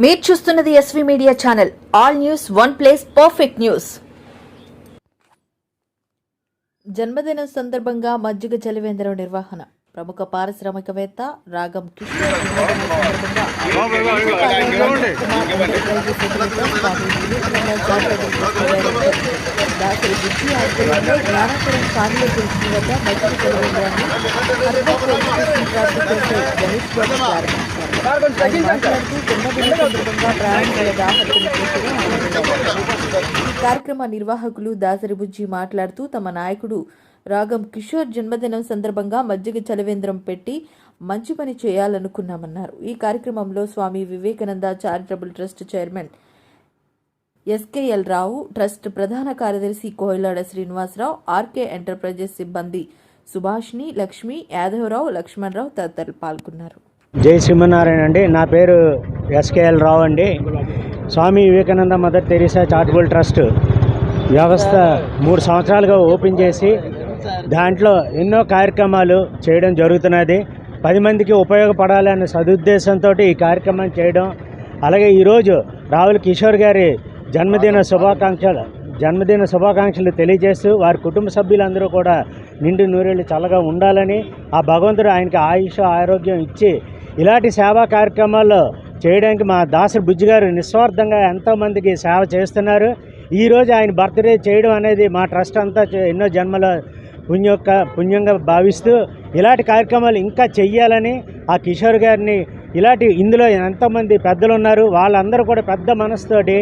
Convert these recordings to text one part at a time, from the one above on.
మీరు చూస్తున్నది SV media channel all news one place perfect news జన్మదినం సందర్భంగా మజ్జిగ చలివేంద్రం నిర్వహణ. ప్రముఖ పారిశ్రామికవేత్త రాగం కిషోర్ దాసరి బుద్ధి ఆధ్వర్యంలో జ్ఞానాపురం గురించి వద్ద మజ్జిగ చలివేంద్రాన్ని గణేష్ బాబు ప్రారంభించారు ఈ కార్యక్రమ నిర్వాహకులు దాసరిబుజ్జి మాట్లాడుతూ తమ నాయకుడు రాగం కిషోర్ జన్మదినం సందర్భంగా మజ్జిగ చలవేంద్రం పెట్టి మంచి పని చేయాలనుకున్నామన్నారు. ఈ కార్యక్రమంలో Swami Vivekananda charitable trust chairman SKL Rao trust ప్రధాన కార్యదర్శి కోయిలాడ శ్రీనివాసరావు ఆర్కే ఎంటర్ప్రైజెస్ సిబ్బంది సుభాష్ని లక్ష్మి యాదవరావు లక్ష్మణరావు తదితరులు పాల్గొన్నారు. జై సింహనారాయణ అండి. నా పేరు ఎస్కేఎల్ రావు అండి. Swami Vivekananda Mother Teresa charitable trust వ్యవస్థ మూడు సంవత్సరాలుగా ఓపెన్ చేసి దాంట్లో ఎన్నో కార్యక్రమాలు చేయడం జరుగుతున్నది. పది మందికి ఉపయోగపడాలన్న సదుద్దేశంతో ఈ కార్యక్రమం చేయడం. అలాగే ఈరోజు రావుల కిషోర్ గారి జన్మదిన శుభాకాంక్షలు జన్మదిన శుభాకాంక్షలు తెలియజేస్తూ వారి కుటుంబ సభ్యులందరూ కూడా నిండు నూరేళ్ళు చల్లగా ఉండాలని ఆ భగవంతుడు ఆయనకి ఆయుష ఆరోగ్యం ఇచ్చి ఇలాంటి సేవా కార్యక్రమాల్లో చేయడానికి మా దాసరి బుజ్జి గారు నిస్వార్థంగా ఎంతోమందికి సేవ చేస్తున్నారు. ఈరోజు ఆయన బర్త్డే చేయడం అనేది మా ట్రస్ట్ అంతా ఎన్నో జన్మల పుణ్యొక్క పుణ్యంగా భావిస్తూ ఇలాంటి కార్యక్రమాలు ఇంకా చెయ్యాలని ఆ కిషోర్ గారిని ఇలాంటి ఇందులో ఎంతోమంది పెద్దలు ఉన్నారు. వాళ్ళందరూ కూడా పెద్ద మనసుతోటి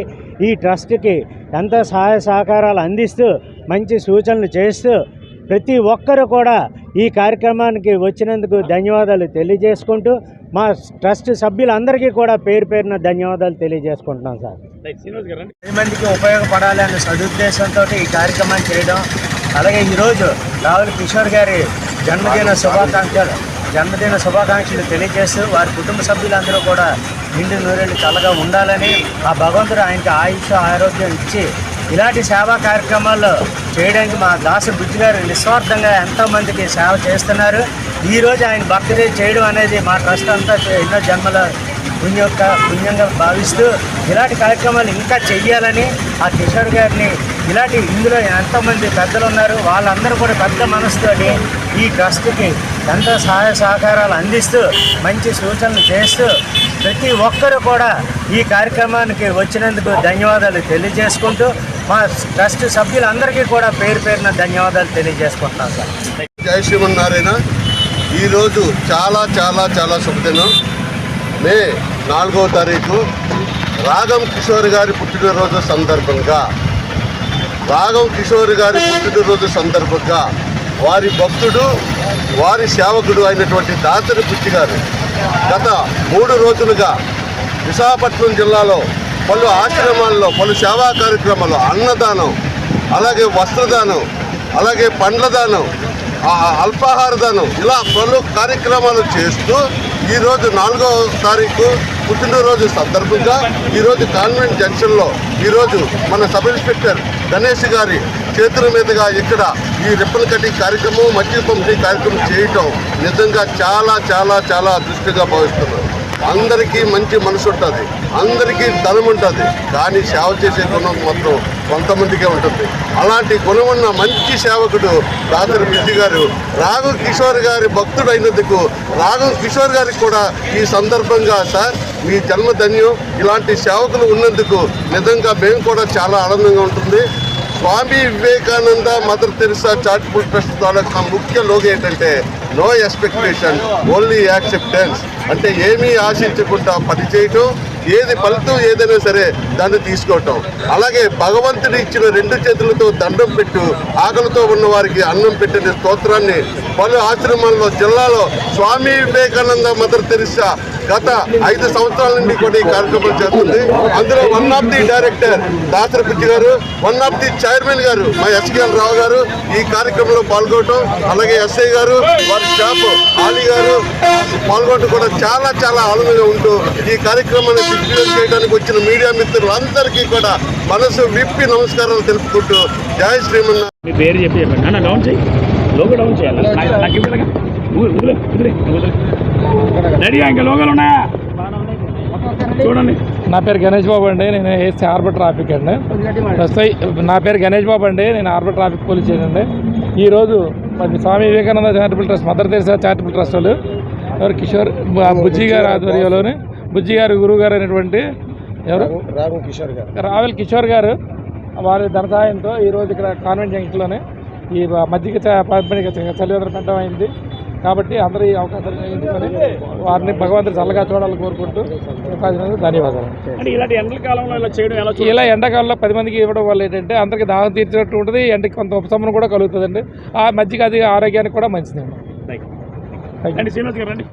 ఈ ట్రస్ట్కి ఎంతో సహాయ సహకారాలు అందిస్తూ మంచి సూచనలు చేస్తూ ప్రతి ఒక్కరు కూడా ఈ కార్యక్రమానికి వచ్చినందుకు ధన్యవాదాలు తెలియజేసుకుంటూ మా ట్రస్ట్ సభ్యులందరికీ కూడా పేరు పేరున ధన్యవాదాలు తెలియజేసుకుంటున్నాం సార్. మందికి ఉపయోగపడాలి అనే సదుద్దేశంతో ఈ కార్యక్రమాన్ని చేయడం? అలాగే ఈరోజు రావుల కిషోర్ గారి జన్మదిన శుభాకాంక్షలు జన్మదిన శుభాకాంక్షలు తెలియజేస్తూ వారి కుటుంబ సభ్యులందరూ కూడా నిండు నూరేళ్ళు చల్లగా ఉండాలని ఆ భగవంతుడు ఆయనకి ఆయుష ఆరోగ్యం ఇచ్చి ఇలాంటి సేవా కార్యక్రమాల్లో చేయడానికి మా దాసు బుద్ధి గారు నిస్వార్థంగా ఎంతోమందికి సేవ చేస్తున్నారు. ఈరోజు ఆయన బర్త్డే చేయడం అనేది మా ట్రస్ట్ అంతా ఎన్నో జన్మల పుణ్యొక్క పుణ్యంగా భావిస్తూ ఇలాంటి కార్యక్రమాలు ఇంకా చెయ్యాలని ఆ కిషోర్ గారిని ఇలాంటి ఇందులో ఎంతోమంది పెద్దలు ఉన్నారు వాళ్ళందరూ కూడా పెద్ద మనసుతోటి ఈ ట్రస్ట్కి ఎంతో సహాయ సహకారాలు అందిస్తూ మంచి సూచనలు చేస్తూ ప్రతి ఒక్కరు కూడా ఈ కార్యక్రమానికి వచ్చినందుకు ధన్యవాదాలు తెలియజేసుకుంటూ మా ట్రస్ట్ సభ్యులందరికీ కూడా పేరు పేరున ధన్యవాదాలు తెలియజేసుకుంటున్నాను సార్. జై శ్రీమన్నారాయణ ఈరోజు చాలా చాలా చాలా శుభదినం. మే నాలుగవ తారీఖు రాగం కిషోర్ గారి పుట్టినరోజు సందర్భంగా. రాగం కిషోర్ గారి పుట్టినరోజు సందర్భంగా వారి భక్తుడు వారి సేవకుడు అయినటువంటి దాసరి పుచ్చి గారు గత మూడు రోజులుగా విశాఖపట్నం జిల్లాలో పలు ఆశ్రమాల్లో పలు సేవా కార్యక్రమాలు అన్నదానం అలాగే వస్త్రదానం అలాగే పండ్ల దానం అల్పాహార దానం ఇలా పలు కార్యక్రమాలు చేస్తూ ఈరోజు నాలుగో తారీఖు పుట్టినరోజు సందర్భంగా ఈరోజు కాన్వెంట్ జంక్షన్లో ఈరోజు మన సబ్ ఇన్స్పెక్టర్ గణేష్ గారి చేతుల మీదుగా ఇక్కడ ఈ రిప్పన్ కటింగ్ కార్యక్రమం మట్టి పంపిణీ కార్యక్రమం చేయటం నిజంగా చాలా చాలా చాలా అదృష్టంగా భావిస్తున్నాను అందరికీ మంచి మనసు ఉంటుంది అందరికీ ధనం ఉంటుంది కానీ సేవ చేసే గుణం మాత్రం కొంతమందికే ఉంటుంది. అలాంటి గుణం ఉన్న మంచి సేవకుడు దాసరి బిజి గారు రాఘు కిషోర్ గారి భక్తుడు అయినందుకు రాఘవ్ కిషోర్ గారికి కూడా ఈ సందర్భంగా సార్ మీ జన్మధన్యం ఇలాంటి సేవకులు ఉన్నందుకు నిజంగా మేము కూడా చాలా ఆనందంగా ఉంటుంది. Swami Vivekananda Mother Teresa charitable trust తాలూకా ముఖ్య లోగ ఏంటంటే నో ఎక్స్పెక్టేషన్ ఓన్లీ యాక్సెప్టెన్స్ అంటే ఏమీ ఆశించకుండా పని చేయటం ఏది ఫలితం ఏదైనా సరే దాన్ని తీసుకోవటం. అలాగే భగవంతుడు ఇచ్చిన రెండు చేతులతో దండం పెట్టు ఆకలితో ఉన్న వారికి అన్నం పెట్టిన స్తోత్రాన్ని పలు ఆశ్రమాల్లో జిల్లాలో స్వామి వివేకానంద మదర్ తెరిసా గత ఐదు సంవత్సరాల నుండి కూడా ఈ కార్యక్రమం చేస్తుంది. అందులో one of the director Dasari Bujji garu one of the chairman గారు మా ఎస్కేఎల్ రావు గారు ఈ కార్యక్రమంలో పాల్గొనడం అలాగే ఎస్ఐ గారు వారి స్టాఫ్ ఆలీ గారు పాల్గొనడం కూడా చాలా చాలా ఆనందంగా ఉంటూ ఈ కార్యక్రమాన్ని దిగ్విజయం చేయడానికి వచ్చిన మీడియా మిత్రులందరికీ కూడా మనసు విప్పి నమస్కారాలు తెలుపుకుంటూ జయ శ్రీమన్న మీ పేరు చెప్పి చెప్పండి. డౌన్ చేయి. లోగో డౌన్ చేయాలి. రెడీగా ఇంకా లోగోలు ఉన్నాయా? చూడండి. నా పేరు గణేష్ బాబు అండి. నేను ఏసీ హార్బర్ ట్రాఫిక్ అండి. ప్రస్తుతం నా పేరు గణేష్ బాబు అండి. నేను హార్బర్ ట్రాఫిక్ పోలీస్ అండి. ఈరోజు మరి Swami Vivekananda charitable trust Mother Teresa charitable trust వాళ్ళు. ఎవరు? కిషోర్ బుజ్జి గారి ఆధ్వర్యంలోని బుజ్జి గారు గురువు గారు అయినటువంటి ఎవరు? రావెల్ కిషోర్ గారు. వారి ధన సహాయంతో ఈరోజు ఇక్కడ కాన్వెంట్ జంక్షన్లోనే ఈ మజ్జిగ చ- పంపిణీ చలివేంద్ర పెట్టడం అయింది. కాబట్టి అందరూ ఈ అవకాశాలు వినియోగించుకొని వారిని భగవంతుడు చల్లగా చూడాలని కోరుకుంటూ అవకాశం ధన్యవాదాలు. అంటే ఇలాంటి ఎండల కాలంలో ఇలా చేయడం ఎలా ఇలా ఎండాకాలంలో పది మందికి ఇవ్వడం వల్ల ఏంటంటే అందరికి దాహం తీర్చినట్టు ఉంటుంది ఎండకి కొంత ఉపశమనం కూడా కలుగుతుందండి. ఆ మజ్జిగ అది ఆరోగ్యానికి కూడా మంచిదండి. అంటే శ్రీనివాస్ గారు రండి.